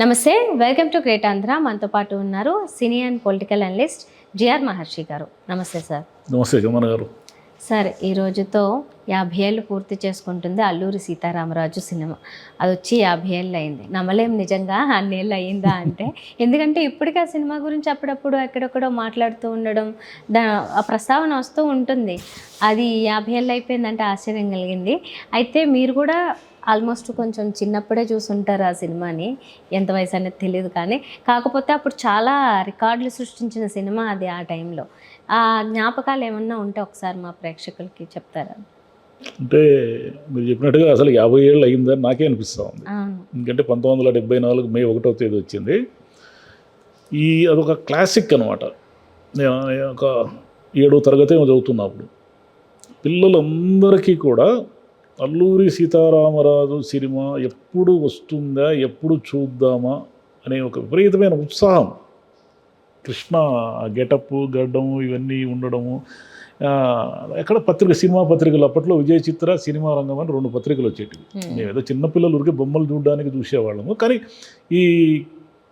నమస్తే welcome to great Andhra. మనతో పాటు ఉన్నారు cine and political analyst GR Maharshi garu. నమస్తే సార్. నమస్తే జమన్ గారు. సార్ ఈ రోజుతో యాభై ఏళ్ళు పూర్తి చేసుకుంటుంది అల్లూరి సీతారామరాజు సినిమా. అది వచ్చి యాభై ఏళ్ళు అయింది. నమ్మలేం నిజంగా అన్నేళ్ళు అయిందా అంటే. ఎందుకంటే ఇప్పటికీ ఆ సినిమా గురించి అప్పుడప్పుడు ఎక్కడెక్కడో మాట్లాడుతూ ఉండడం దా ఆ ప్రస్తావన వస్తూ ఉంటుంది. అది యాభై ఏళ్ళు అయిపోయిందంటే ఆశ్చర్యం కలిగింది. అయితే మీరు కూడా ఆల్మోస్ట్ కొంచెం చిన్నప్పుడే చూసుంటారు ఆ సినిమాని. ఎంత వయసు అనేది తెలియదు కానీ. కాకపోతే అప్పుడు చాలా రికార్డులు సృష్టించిన సినిమా అది ఆ టైంలో. ఆ జ్ఞాపకాలు ఏమన్నా ఉంటే ఒకసారి మా ప్రేక్షకులకి చెప్తారా? అంటే మీరు చెప్పినట్టుగా అసలు యాభై ఏళ్ళు అయిందని నాకే అనిపిస్తూ ఉంది. ఎందుకంటే పంతొమ్మిది వందల డెబ్బై నాలుగు మే ఒకటో తేదీ వచ్చింది. ఈ అదొక క్లాసిక్ అనమాట నేను ఒక ఏడో తరగతి ఏమో చదువుతున్నా అప్పుడు. పిల్లలందరికీ కూడా అల్లూరి సీతారామరాజు సినిమా ఎప్పుడు వస్తుందా ఎప్పుడు చూద్దామా అనే ఒక విపరీతమైన ఉత్సాహం కృష్ణ గెటప్ గడ్డము ఇవన్నీ ఉండడము. ఎక్కడ పత్రిక సినిమా పత్రికలు అప్పట్లో విజయ చిత్ర సినిమా రంగం అని రెండు పత్రికలు వచ్చేటివి. మేము ఏదో చిన్నపిల్లలు ఊరికే బొమ్మలు చూడడానికి చూసేవాళ్ళము. కానీ ఈ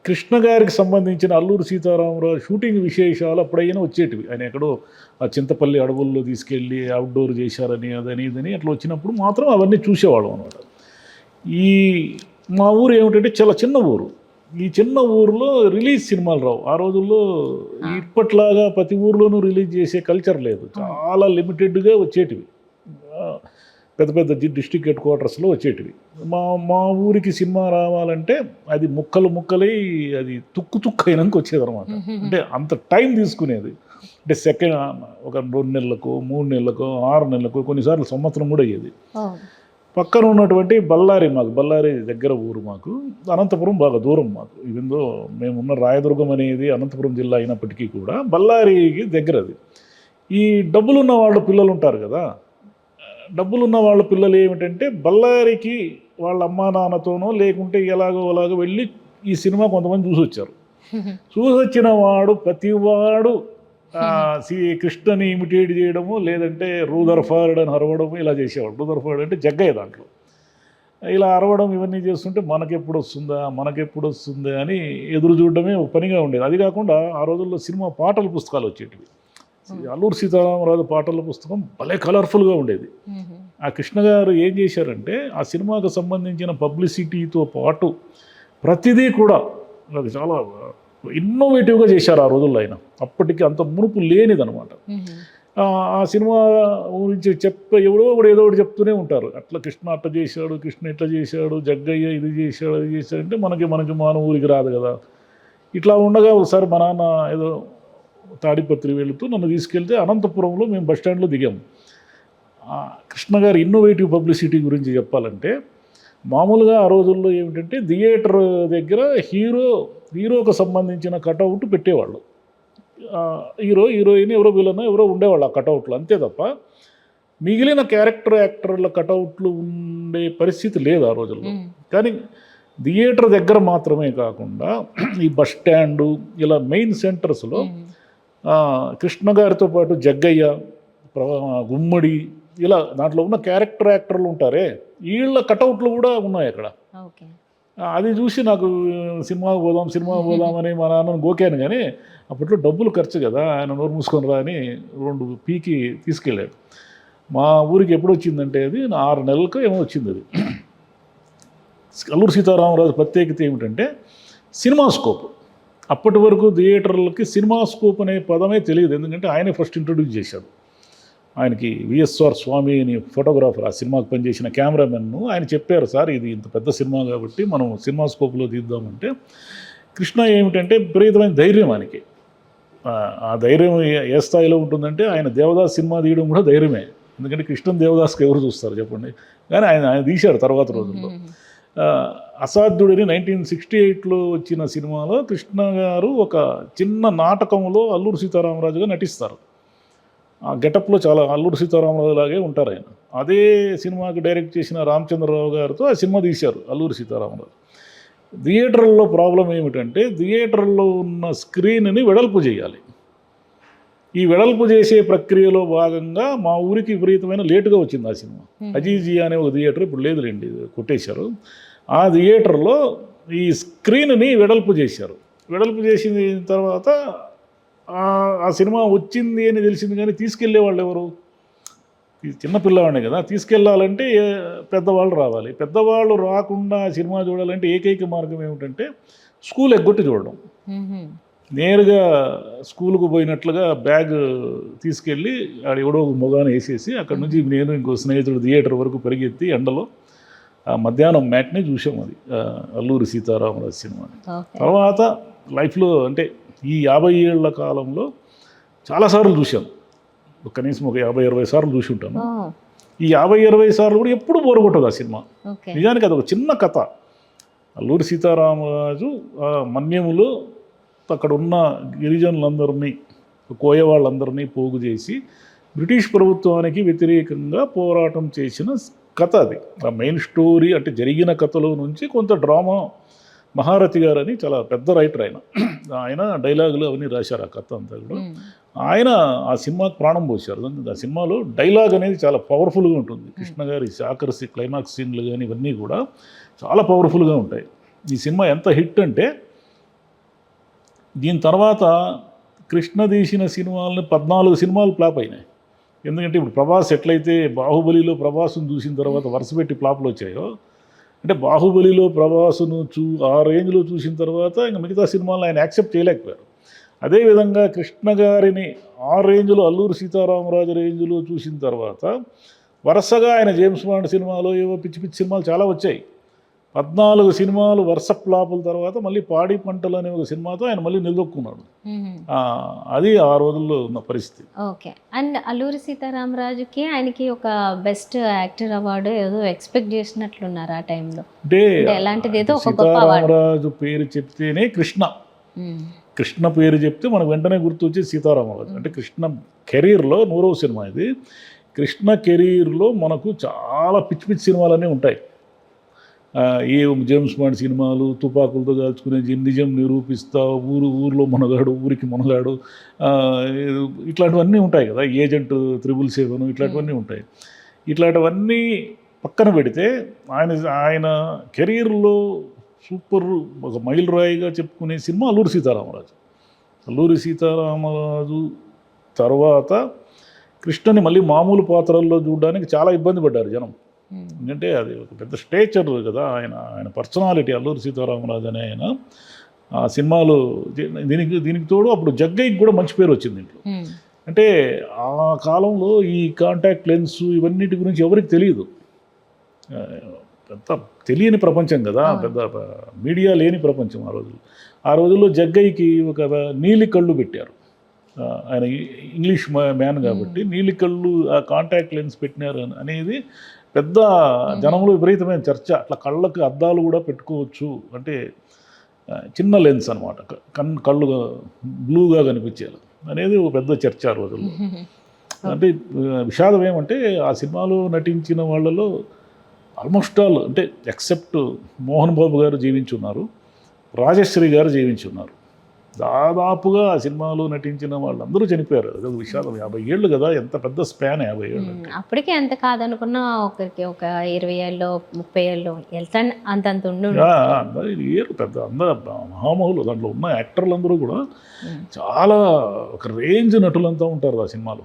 కృష్ణ గారికి సంబంధించిన అల్లూరు సీతారామరాజు షూటింగ్ విశేషాలు అప్పుడైనా వచ్చేటివి. ఆయన ఎక్కడో ఆ చింతపల్లి అడవుల్లో తీసుకెళ్ళి అవుట్డోర్ చేశారని అదని ఇదని అట్లా వచ్చినప్పుడు మాత్రం అవన్నీ చూసేవాళ్ళం అనమాట ఈ మా ఊరు ఏమిటంటే చాలా చిన్న ఊరు. ఈ చిన్న ఊరిలో రిలీజ్ సినిమాలు రావు. ఆ రోజుల్లో ఇప్పట్లాగా ప్రతి ఊర్లోనూ రిలీజ్ చేసే కల్చర్ లేదు. చాలా లిమిటెడ్గా వచ్చేటివి. పెద్ద పెద్ద డిస్ట్రిక్ట్ హెడ్ క్వార్టర్స్లో వచ్చేటివి. మా మా ఊరికి సినిమా రావాలంటే అది ముక్కలు ముక్కలై అది తుక్కు తుక్కు అయినాక వచ్చేదన్నమాట. అంటే అంత టైం తీసుకునేది. అంటే సెకండ్ ఒక రెండు నెలలకు మూడు నెలలకు ఆరు నెలలకు కొన్నిసార్లు సంవత్సరం కూడా అయ్యేది. పక్కన ఉన్నటువంటి బళ్ళారి మాకు బళ్ళారి దగ్గర ఊరు మాకు. అనంతపురం బాగా దూరం మాకు. ఇవిందో మేమున్న రాయదుర్గం అనేది అనంతపురం జిల్లా అయినప్పటికీ కూడా బళ్ళారికి దగ్గర అది. ఈ డబ్బులున్న వాళ్ళ పిల్లలు ఉంటారు కదా డబ్బులున్న వాళ్ళ పిల్లలు ఏమిటంటే బళ్ళారికి వాళ్ళ అమ్మా నాన్నతోనో లేకుంటే ఎలాగో అలాగో వెళ్ళి ఈ సినిమా కొంతమంది చూసి వచ్చారు చూసి వచ్చిన వాడు ప్రతివాడు శ్రీ కృష్ణని ఇమిటేట్ చేయడము లేదంటే రూదర్ఫర్డ్ అని అరవడము ఇలా చేసేవాడు. రూదర్ఫర్డ్ అంటే జగ్గయ్య దాంట్లో. ఇలా అరవడం ఇవన్నీ చేస్తుంటే మనకెప్పుడు వస్తుందా మనకెప్పుడు వస్తుందా అని ఎదురు చూడడమే ఒక పనిగా ఉండేది. అది కాకుండా ఆ రోజుల్లో సినిమా పాటల పుస్తకాలు వచ్చేటివి. అల్లూరు సీతారామరాజు పాటల పుస్తకం భలే కలర్ఫుల్గా ఉండేది. ఆ కృష్ణ గారు ఏం చేశారంటే ఆ సినిమాకు సంబంధించిన పబ్లిసిటీతో పాటు ప్రతిదీ కూడా అది చాలా ఇన్నోవేటివ్గా చేశారు ఆ రోజుల్లో ఆయన. అప్పటికి అంత మునుపు లేనిదనమాట. ఆ ఆ సినిమా గురించి చెప్ప ఎవరో ఒకడు ఏదో ఒకటి చెప్తూనే ఉంటారు. అట్లా కృష్ణ అట్లా చేశాడు కృష్ణ ఇట్లా చేశాడు జగ్గయ్య ఇది చేశాడు అది చేశాడు అంటే మనకి మనకి మన ఊరికి రాదు కదా. ఇట్లా ఉండగా ఒకసారి మా నాన్న ఏదో తాడిపత్రి వెళుతూ నన్ను తీసుకెళ్తే అనంతపురంలో మేము బస్ స్టాండ్లో దిగాము కృష్ణ గారి ఇన్నోవేటివ్ పబ్లిసిటీ గురించి చెప్పాలంటే మామూలుగా ఆ రోజుల్లో ఏమిటంటే థియేటర్ దగ్గర హీరో హీరోకు సంబంధించిన కటౌట్ పెట్టేవాళ్ళు. హీరో హీరోయిన్ ఎవరో విలన్ ఎవరో ఉండేవాళ్ళు ఆ కటౌట్లు అంతే తప్ప మిగిలిన క్యారెక్టర్ యాక్టర్ల కటౌట్లు ఉండే పరిస్థితి లేదు ఆ రోజుల్లో. కానీ థియేటర్ దగ్గర మాత్రమే కాకుండా ఈ బస్ స్టాండు ఇలా మెయిన్ సెంటర్స్లో కృష్ణ గారితో పాటు జగ్గయ్య గుమ్మడి ఇలా దాంట్లో ఉన్న క్యారెక్టర్ యాక్టర్లు ఉంటారే వీళ్ళ కటౌట్లు కూడా ఉన్నాయి అక్కడ. అది చూసి నాకు సినిమాకి పోదాం సినిమాకి పోదాం అని మా నాన్నను గోకాను కానీ అప్పట్లో డబ్బులు ఖర్చు కదా ఆయన నోరు మూసుకొని రా అని రెండు పీకి తీసుకెళ్ళాడు. మా ఊరికి ఎప్పుడు వచ్చిందంటే అది నా ఆరు నెలలకు ఏమో వచ్చింది అది. అల్లూరు సీతారామరాజు ప్రత్యేకత ఏమిటంటే సినిమా స్కోప్. అప్పటి వరకు థియేటర్లకి సినిమా స్కోప్ అనే పదమే తెలియదు ఎందుకంటే ఆయనే ఫస్ట్ ఇంట్రొడ్యూస్ చేశాడు. ఆయనకి విఎస్ఆర్ స్వామి అని ఫోటోగ్రాఫర్ ఆ సినిమాకి పనిచేసిన కెమెరామెన్ను ఆయన చెప్పారు సార్ ఇది ఇంత పెద్ద సినిమా కాబట్టి మనం సినిమా స్కోప్లో తీద్దామంటే కృష్ణ ఏమిటంటే విపరీతమైన ధైర్యం ఆయనకి. ఆ- ధైర్యం ఏ- స్థాయిలో ఉంటుందంటే ఆయన దేవదాస్ సినిమా తీయడం కూడా ధైర్యమే. ఎందుకంటే కృష్ణన్ దేవదాస్కి ఎవరు చూస్తారు చెప్పండి. కానీ ఆయన ఆయన తీశారు తర్వాత రోజుల్లో. అసాధ్యుడిని నైన్టీన్ సిక్స్టీ ఎయిట్లో వచ్చిన సినిమాలో కృష్ణ గారు ఒక చిన్న నాటకంలో అల్లూరు సీతారామరాజుగా నటిస్తారు. ఆ గెటప్లో చాలా అల్లూరు సీతారామరాజు లాగే ఉంటారు ఆయన. అదే సినిమాకి డైరెక్ట్ చేసిన రామచంద్రరావు గారితో ఆ సినిమా తీశారు అల్లూరి సీతారామరాజు థియేటర్లో ప్రాబ్లం ఏమిటంటే థియేటర్లో ఉన్న స్క్రీన్ని వెడల్పు చేయాలి. ఈ వెడల్పు చేసే ప్రక్రియలో భాగంగా మా ఊరికి విపరీతమైన లేటుగా వచ్చింది ఆ సినిమా. అజీజీ అనే ఒక థియేటర్ ఇప్పుడు లేదులేండి కొట్టేశారు. ఆ థియేటర్లో ఈ స్క్రీన్ని వెడల్పు చేశారు. వెడల్పు చేసిన తర్వాత ఆ- సినిమా వచ్చింది అని తెలిసింది కానీ తీసుకెళ్ళే వాళ్ళు ఎవరు? ఈ చిన్న పిల్లవాడిని కదా. తీసుకెళ్ళాలంటే పెద్దవాళ్ళు రావాలి. పెద్దవాళ్ళు రాకుండా సినిమా చూడాలంటే ఏకైక మార్గం ఏమిటంటే స్కూల్ ఎగ్గొట్టి చూడడం. నేరుగా స్కూల్కు పోయినట్లుగా బ్యాగ్ తీసుకెళ్ళి ఆడ ఎవడో ఒక మొగాన వేసేసి అక్కడ నుంచి నేను ఇంకో స్నేహితుడు థియేటర్ వరకు పరిగెత్తి ఎండలో ఆ మధ్యాహ్నం మ్యాట్ని చూసాం అది. అల్లూరి సీతారామరాజు సినిమా. తర్వాత లైఫ్లో అంటే ఈ యాభై ఏళ్ళ కాలంలో చాలాసార్లు చూశాను ఒక కనీసం ఒక యాభై అరవై సార్లు చూసి ఉంటాను. ఈ యాభై ఇరవై సార్లు కూడా ఎప్పుడు బోరు కొట్టదు ఆ సినిమా. నిజానికి అది ఒక చిన్న కథ. అల్లూరి సీతారామరాజు ఆ మన్యములో అక్కడ ఉన్న గిరిజనులందరినీ కోయ వాళ్ళందరినీ పోగు చేసి బ్రిటిష్ ప్రభుత్వానికి వ్యతిరేకంగా పోరాటం చేసిన కథ అది. ఆ మెయిన్ స్టోరీ అంటే జరిగిన కథలో నుంచి కొంత డ్రామా మహారథి గారు అని చాలా పెద్ద రైటర్ ఆయన. ఆయన డైలాగులు అవన్నీ రాశారు ఆ కథ అంతా కూడా. ఆయన ఆ సినిమాకి ప్రాణం పోశారు. ఆ సినిమాలో డైలాగ్ అనేది చాలా పవర్ఫుల్గా ఉంటుంది. కృష్ణ గారి ఆఖరి క్లైమాక్స్ సీన్లు కానీ ఇవన్నీ కూడా చాలా పవర్ఫుల్గా ఉంటాయి. ఈ సినిమా ఎంత హిట్ అంటే దీని తర్వాత కృష్ణ తీసిన సినిమాలని పద్నాలుగు సినిమాలు ఫ్లాప్ అయినాయి. ఎందుకంటే ఇప్పుడు ప్రభాస్ ఎట్లయితే బాహుబలిలో ప్రభాస్ను చూసిన తర్వాత వరుస పెట్టి ఫ్లాప్లు వచ్చాయో అంటే బాహుబలిలో ప్రభాసును చూ ఆ రేంజ్లో చూసిన తర్వాత ఇంకా మిగతా సినిమాలను ఆయన యాక్సెప్ట్ చేయలేకపోయారు. అదేవిధంగా కృష్ణ గారిని ఆ రేంజ్లో అల్లూరి సీతారామరాజు రేంజ్లో చూసిన తర్వాత వరుసగా ఆయన జేమ్స్ బాండ్ సినిమాలో ఏవో పిచ్చి పిచ్చి సినిమాలు చాలా వచ్చాయి. పద్నాలుగు సినిమాలు వరుస ఫ్లాపుల తర్వాత మళ్ళీ పాడి పంటలు అనే ఒక సినిమాతో ఆయన మళ్ళీ నిలదొక్కున్నాడు. అది ఆ రోజుల్లో ఉన్న పరిస్థితి. ఓకే. అండ్ అల్లూరి సీతారామరాజుకి ఆయనకి ఒక బెస్ట్ యాక్టర్ అవార్డు ఏదో ఎక్స్పెక్ట్ చేసినట్లున్నారు ఆ టైంలో. అంటే ఎలాంటిది? ఏదో సీతారామరాజు పేరు చెప్తేనే కృష్ణ. కృష్ణ పేరు చెప్తే మనకు వెంటనే గుర్తొచ్చి సీతారామరాజు. అంటే కృష్ణ కెరీర్లో నూరవ సినిమా ఇది. కృష్ణ కెరీర్లో మనకు చాలా పిచ్చి పిచ్చి సినిమాలన్నీ ఉంటాయి. ఏ జేమ్స్ బాండ్ సినిమాలు తుపాకులతో కాల్చుకునే నిజం నిరూపిస్తా ఊరు ఊరిలో మునగాడు ఊరికి మునగాడు ఇట్లాంటివన్నీ ఉంటాయి కదా ఏజెంట్ త్రిబుల్ సెవెన్ ఇట్లాంటివన్నీ ఉంటాయి. ఇట్లాంటివన్నీ పక్కన పెడితే ఆయన ఆయన కెరీర్లో సూపర్ ఒక మైల్ రాయిగా చెప్పుకునే సినిమా అల్లూరి సీతారామరాజు. అల్లూరి సీతారామరాజు తర్వాత కృష్ణని మళ్ళీ మామూలు పాత్రల్లో చూడడానికి చాలా ఇబ్బంది పడ్డారు జనం. ఎందుకంటే అది ఒక పెద్ద స్టేచర్ కదా ఆయన ఆయన పర్సనాలిటీ అల్లూరి సీతారామరాజు అనే ఆయన. ఆ సినిమాలు దీనికి దీనికి తోడు అప్పుడు జగ్గయ్యకి కూడా మంచి పేరు వచ్చింది ఇంట్లో. మ్మ్. అంటే ఆ కాలంలో ఈ కాంటాక్ట్ లెన్స్ ఇవన్నిటి గురించి ఎవరికి తెలియదు. పెద్ద తెలియని ప్రపంచం కదా అవును. పెద్ద మీడియా లేని ప్రపంచం ఆ రోజుల్లో. ఆ రోజుల్లో జగ్గయ్యకి ఒక నీలి కళ్ళు పెట్టారు. ఆయన ఇంగ్లీష్ మ్యాన్ కాబట్టి నీలి కళ్ళు ఆ కాంటాక్ట్ లెన్స్ పెట్టినారు అని- అనేది పెద్ద జనంలో విపరీతమైన చర్చ. అట్లా కళ్ళకి అద్దాలు కూడా పెట్టుకోవచ్చు. అంటే చిన్న లెన్స్ అనమాట కన్ కళ్ళు బ్లూగా కనిపించేది అనేది ఒక పెద్ద చర్చ ఆ రోజుల్లో. అంటే విషాదం ఏమంటే ఆ సినిమాలో నటించిన వాళ్ళలో ఆల్మోస్ట్ ఆల్ అంటే ఎక్సెప్ట్ మోహన్ బాబు గారు జీవించున్నారు రాజశ్రీ గారు జీవించున్నారు దాదాపుగా ఆ సినిమాలో నటించిన వాళ్ళందరూ చనిపోయారు. అది విషాదం. యాభై ఏళ్ళు కదా ఎంత పెద్ద స్పాన్ యాభై ఏళ్ళు. అప్పటికే ఎంత కాదనుకున్నా ఒకరికి ఒక ఇరవై ఏళ్ళు ముప్పై ఏళ్ళు వెళ్తాను. అంతంత ఉండు ఇది ఏరు పెద్ద అందరూ మహామహులు. దాంట్లో ఉన్న యాక్టర్లందరూ కూడా. చాలా ఒక రేంజ్ నటులంతా ఉంటారు ఆ సినిమాలో.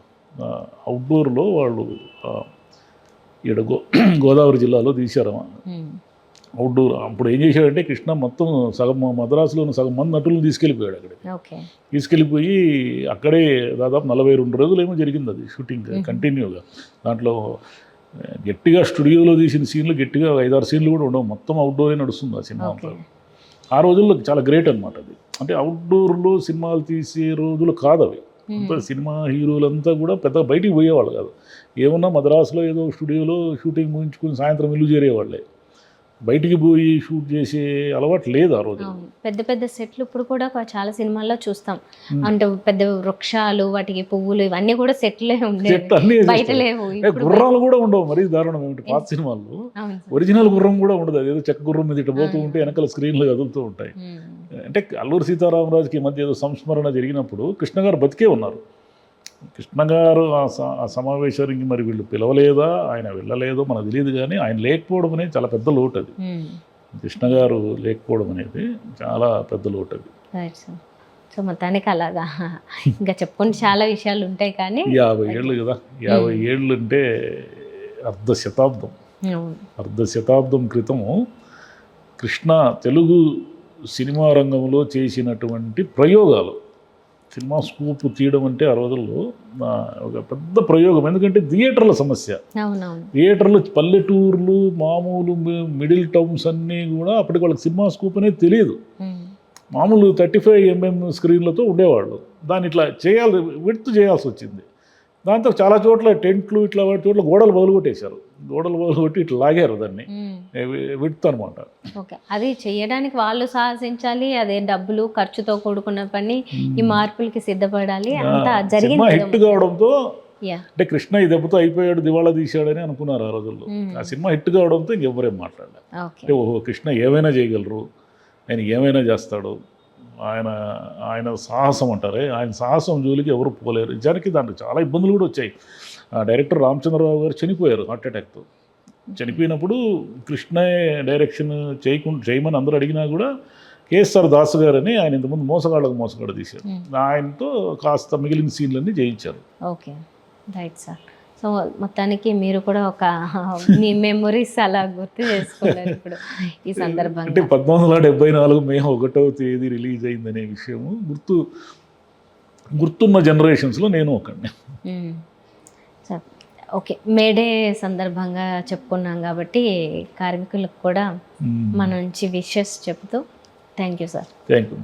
అవుట్డోర్లో వాళ్ళు ఈడ గో గోదావరి జిల్లాలో తీశారు. అవుట్డోర్ అప్పుడు ఏం చేశాడంటే కృష్ణ మొత్తం సగం మద్రాసులో ఉన్న సగం మంది నటులను తీసుకెళ్ళిపోయాడు అక్కడ తీసుకెళ్ళిపోయి అక్కడే దాదాపు నలభై రెండు రోజులు ఏమో జరిగింది అది షూటింగ్ కంటిన్యూగా. దాంట్లో గట్టిగా స్టూడియోలో తీసిన సీన్లు గట్టిగా ఐదారు సీన్లు కూడా ఉండవు. మొత్తం అవుట్డోరే నడుస్తుంది ఆ సినిమా అంతా. ఆ రోజుల్లో చాలా గ్రేట్ అనమాట అది. అంటే అవుట్డోర్లో సినిమాలు తీసే రోజులు కాదు అవి. సినిమా హీరోలంతా కూడా పెద్ద బయటికి పోయేవాళ్ళు కాదు. ఏమన్నా మద్రాసులో ఏదో స్టూడియోలో షూటింగ్ ముగించుకుని సాయంత్రం ఇల్లు చేరేవాళ్ళే. బయటికి పోయి షూట్ చేసే అలవాటు లేదు ఆ రోజు పెద్ద పెద్ద సెట్లు ఇప్పుడు కూడా చాలా సినిమాల్లో చూస్తాం. అంటే పెద్ద వృక్షాలు వాటికి పువ్వులు ఇవన్నీ కూడా సెట్లే ఉండేవి. బయట. లేవు. గుర్రాలు కూడా ఉండవు మరీ దారుణం ఏమిటి పాత సినిమాల్లో. ఒరిజినల్ గుర్రం కూడా ఉండదు. అదేదో చెక్క గుర్రం మీద ఇటు పోతూ ఉంటే వెనకాల స్క్రీన్లు కదులుతూ ఉంటాయి. అంటే అల్లూరి సీతారామరాజుకి మధ్య ఏదో సంస్మరణ జరిగినప్పుడు కృష్ణ గారు బతికే ఉన్నారు. కృష్ణ గారు ఆ సమావేశానికి మరి వీళ్ళు పిలవలేదా? ఆయన వెళ్ళలేదో మనకు తెలియదు కానీ ఆయన లేకపోవడం అనేది చాలా పెద్ద లోటు అది. కృష్ణ గారు లేకపోవడం అనేది చాలా పెద్ద లోటు అది. సో మొత్తానికి అలాగా. ఇంకా చెప్పుకుంటే చాలా విషయాలు ఉంటాయి కానీ యాభై ఏళ్ళు కదా. యాభై ఏళ్ళు అంటే అర్ధ శతాబ్దం. అర్ధ శతాబ్దం క్రితము కృష్ణ తెలుగు సినిమా రంగంలో చేసినటువంటి ప్రయోగాలు. సినిమా స్కూప్ తీయడం అంటే ఆ రోజుల్లో ఒక పెద్ద ప్రయోగం. ఎందుకంటే థియేటర్ల సమస్య. థియేటర్లు పల్లెటూర్లు మామూలు మిడిల్ టౌన్స్ అన్నీ కూడా అప్పటికి వాళ్ళకి సినిమా స్కూప్ అనేది తెలియదు. మామూలు థర్టీ ఫైవ్ ఎంఎం స్క్రీన్లతో ఉండేవాళ్ళు. దాన్ని ఇట్లా చేయాలి విడ్త్ చేయాల్సి వచ్చింది. దాంతో చాలా చోట్ల టెంట్లు ఇట్లా వాటి చోట్ల గోడలు బదులు కొట్టేశారు గోడలు బదులు కొట్టి ఇట్లా లాగారు దాన్ని. విడ్త్ అనమాట ఓకే. అది చేయడానికి వాళ్ళు సాహసించాలి అదే డబ్బులు ఖర్చుతో కూడుకున్న పని ఈ మార్పులకి సిద్ధపడాలి అంతా సినిమా జరిగింది హిట్ కావడంతో అంటే కృష్ణ ఈ దెబ్బతో అయిపోయాడు దివాళా తీశాడని అనుకున్నారు ఆ రోజుల్లో. ఆ సినిమా హిట్ కావడంతో ఇంకెవరేం మాట్లాడలేదు. ఓకే. అంటే ఓహో కృష్ణ ఏమైనా చేయగలరు? ఆయన ఏమైనా చేస్తాడు? ఆయన ఆయన సాహసం అంటారే? ఆయన సాహసం జోలికి ఎవరు పోలేరు. నిజానికి దాంట్లో చాలా ఇబ్బందులు కూడా వచ్చాయి. ఆ డైరెక్టర్ రామచంద్రరావు గారు చనిపోయారు హార్ట్ అటాక్తో. చనిపోయినప్పుడు కృష్ణ డైరెక్షన్ చేయకుండా చేయమని అందరూ అడిగినా కూడా కేఎస్ఆర్ దాస్ గారని ఆయన ఇంతకుముందు మోసగాళ్ళకు మోసగాడు తీశారు. ఆయనతో కాస్త మిగిలిన సీన్లన్నీ చేయించారు ఓకే. Right sir. సో మొత్తానికి మీరు కూడా ఒక మీ మెమొరీస్ అలా గుర్తు చేసుకున్నారు ఇప్పుడు ఈ అంటే సందర్భంగా పద్నాలుగు వందల డెబ్బై నాలుగు మే ఒకటవ తేదీ రిలీజ్ అయిందనే విషయము గుర్తు గుర్తున్న జనరేషన్స్లో నేను ఒకడిని. ఓకే. మేడే సందర్భంగా చెప్పుకున్నాం కాబట్టి కార్మికులకు కూడా మన నుంచి విషెస్ చెప్తూ thank you sir. Thank you.